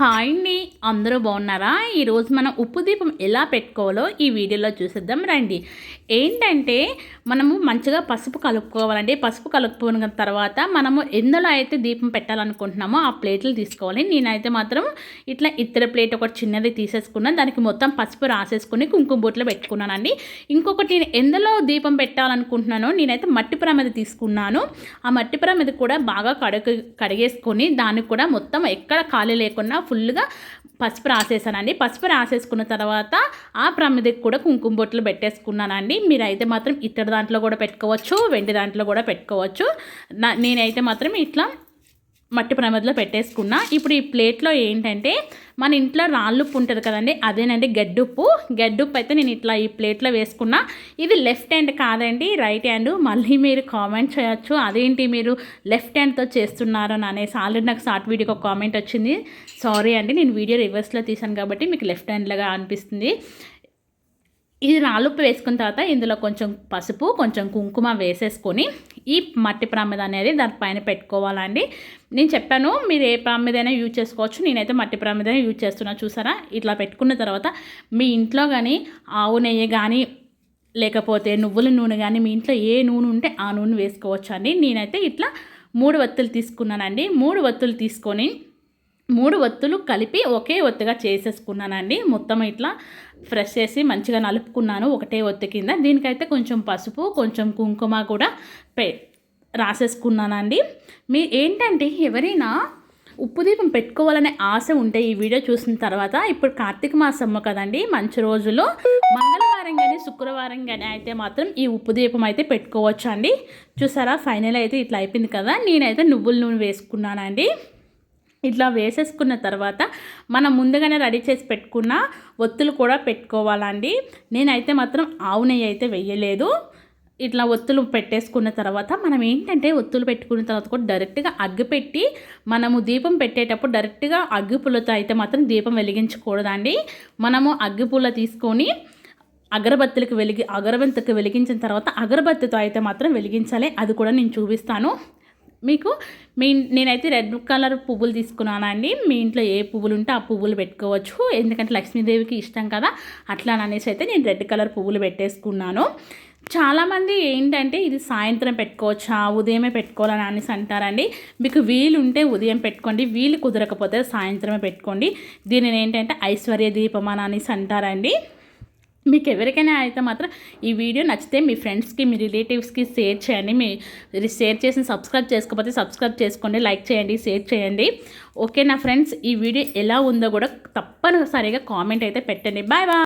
Hi అండి. అందరూ బాగున్నారా? ఈరోజు మనం ఉప్పు దీపం ఎలా పెట్టుకోవాలో ఈ వీడియోలో చూసేద్దాం రండి. ఏంటంటే మనము మంచిగా పసుపు కలుపుకోవాలండి. పసుపు కలుపుకున్న తర్వాత మనము ఎందులో అయితే దీపం పెట్టాలనుకుంటున్నామో ఆ ప్లేట్లు తీసుకోవాలి. నేనైతే మాత్రం ఇట్లా ఇతర ప్లేట్ ఒకటి చిన్నది తీసేసుకున్నాను దానికి మొత్తం పసుపు రాసేసుకుని కుంకుమ బొట్లు పెట్టుకున్నానండి. ఇంకొకటి నేను ఎందులో దీపం పెట్టాలనుకుంటున్నానో నేనైతే మట్టి ప్రమిది తీసుకున్నాను. ఆ మట్టి ప్రమిది కూడా బాగా కడుగు కడిగేసుకొని దానికి కూడా మొత్తం ఎక్కడ ఖాళీ లేకుండా ఫుల్గా పసుపు రాసేసానండి. పసుపు రాసేసుకున్న తర్వాత ఆ ప్రమిదకి కూడా కుంకుమ బొట్లు పెట్టేసుకున్నానండి. మీరైతే మాత్రం ఇత్తడి దాంట్లో కూడా పెట్టుకోవచ్చు వెండి దాంట్లో కూడా పెట్టుకోవచ్చు. నేనైతే మాత్రం ఇట్లా మట్టి ప్రమదలో పెట్టేసుకున్న. ఇప్పుడు ఈ ప్లేట్లో ఏంటంటే మన ఇంట్లో రాళ్ళుప్పు ఉంటుంది కదండి అదేనండి గడ్డుప్పు. గడ్డుప్పు అయితే నేను ఇట్లా ఈ ప్లేట్లో వేసుకున్నా. ఇది లెఫ్ట్ హ్యాండ్ కాదండి రైట్ హ్యాండ్. మళ్ళీ మీరు కామెంట్ చేయొచ్చు అదేంటి మీరు లెఫ్ట్ హ్యాండ్తో చేస్తున్నారని అనేసి. ఆల్రెడీ నాకు షార్ట్ వీడియోకి ఒక కామెంట్ వచ్చింది. సారీ అండి నేను వీడియో రివర్స్లో తీసాను కాబట్టి మీకు లెఫ్ట్ హ్యాండ్లాగా అనిపిస్తుంది. ఇది రాళ్ళుప్పు వేసుకున్న తర్వాత ఇందులో కొంచెం పసుపు కొంచెం కుంకుమ వేసేసుకొని ఈ మట్టి ప్రామిద అనేది దానిపైన పెట్టుకోవాలండి. నేను చెప్పాను మీరు ఏ ప్రామిదైనా యూజ్ చేసుకోవచ్చు. నేనైతే మట్టి ప్రామిదైనా యూజ్ చేస్తున్నా చూసారా? ఇట్లా పెట్టుకున్న తర్వాత మీ ఇంట్లో కానీ ఆవు నెయ్యి కానీ లేకపోతే నువ్వుల నూనె కానీ మీ ఇంట్లో ఏ నూనె ఉంటే ఆ నూనె వేసుకోవచ్చు అండి నేనైతే ఇట్లా మూడు వత్తులు తీసుకున్నానండి. మూడు వత్తులు తీసుకొని మూడు ఒత్తులు కలిపి ఒకే ఒత్తుగా చేసేసుకున్నానండి. మొత్తం ఇట్లా ఫ్రెష్ చేసి మంచిగా నలుపుకున్నాను ఒకటే ఒత్తి కింద. దీనికైతే కొంచెం పసుపు కొంచెం కుంకుమ కూడా పే రాసేసుకున్నానండి. మీ ఏంటంటే ఎవరైనా ఉప్పు దీపం పెట్టుకోవాలనే ఆశ ఉంటే ఈ వీడియో చూసిన తర్వాత ఇప్పుడు కార్తీక మాసమ్మ కదండి మంచి రోజులు మంగళవారం కానీ శుక్రవారం కానీ అయితే మాత్రం ఈ ఉప్పు దీపం అయితే పెట్టుకోవచ్చు అండి చూసారా ఫైనల్ అయితే ఇట్లా అయిపోయింది కదా నేనైతే నువ్వుల నూనె వేసుకున్నానండి. ఇట్లా వేసేసుకున్న తర్వాత మనం ముందుగానే రెడీ చేసి పెట్టుకున్న ఒత్తులు కూడా పెట్టుకోవాలండి. నేనైతే మాత్రం ఆవు నెయ్యి అయితే వేయలేదు. ఇట్లా ఒత్తులు పెట్టేసుకున్న తర్వాత మనం ఏంటంటే ఒత్తులు పెట్టుకున్న తర్వాత కూడా డైరెక్ట్గా అగ్గి పెట్టి మనము దీపం పెట్టేటప్పుడు డైరెక్ట్గా అగ్గిపుల్లతో అయితే మాత్రం దీపం వెలిగించకూడదండి. మనము అగ్గిపుల్ల తీసుకొని అగరబత్తులకు వెలిగి అగరబత్తికి వెలిగించిన తర్వాత అగరబత్తితో అయితే మాత్రం వెలిగించాలి. అది కూడా నేను చూపిస్తాను. మీకు మీ నేనైతే రెడ్ కలర్ పువ్వులు తీసుకున్నానండి. మీ ఇంట్లో ఏ పువ్వులు ఉంటే ఆ పువ్వులు పెట్టుకోవచ్చు. ఎందుకంటే లక్ష్మీదేవికి ఇష్టం కదా. అట్లా అనేసి అయితే నేను రెడ్ కలర్ పువ్వులు పెట్టేసుకున్నాను. చాలామంది ఏంటంటే ఇది సాయంత్రం పెట్టుకోవచ్చా ఉదయమే పెట్టుకోవాలని అనేసి అంటారండి. మీకు వీలు ఉంటే ఉదయం పెట్టుకోండి వీలు కుదరకపోతే సాయంత్రమే పెట్టుకోండి. దీనిని ఏంటంటే ఐశ్వర్య దీపం అని అనేసి అంటారండి. మీకు ఎవరికైనా అయితే మాత్రం ఈ వీడియో నచ్చితే మీ ఫ్రెండ్స్కి మీ రిలేటివ్స్కి షేర్ చేయండి. మీ షేర్ చేసి సబ్స్క్రైబ్ చేసుకోకపోతే సబ్స్క్రైబ్ చేసుకోండి లైక్ చేయండి షేర్ చేయండి. ఓకే నా ఫ్రెండ్స్? ఈ వీడియో ఎలా ఉందో కూడా తప్పనిసరిగా కామెంట్ అయితే పెట్టండి. Bye bye!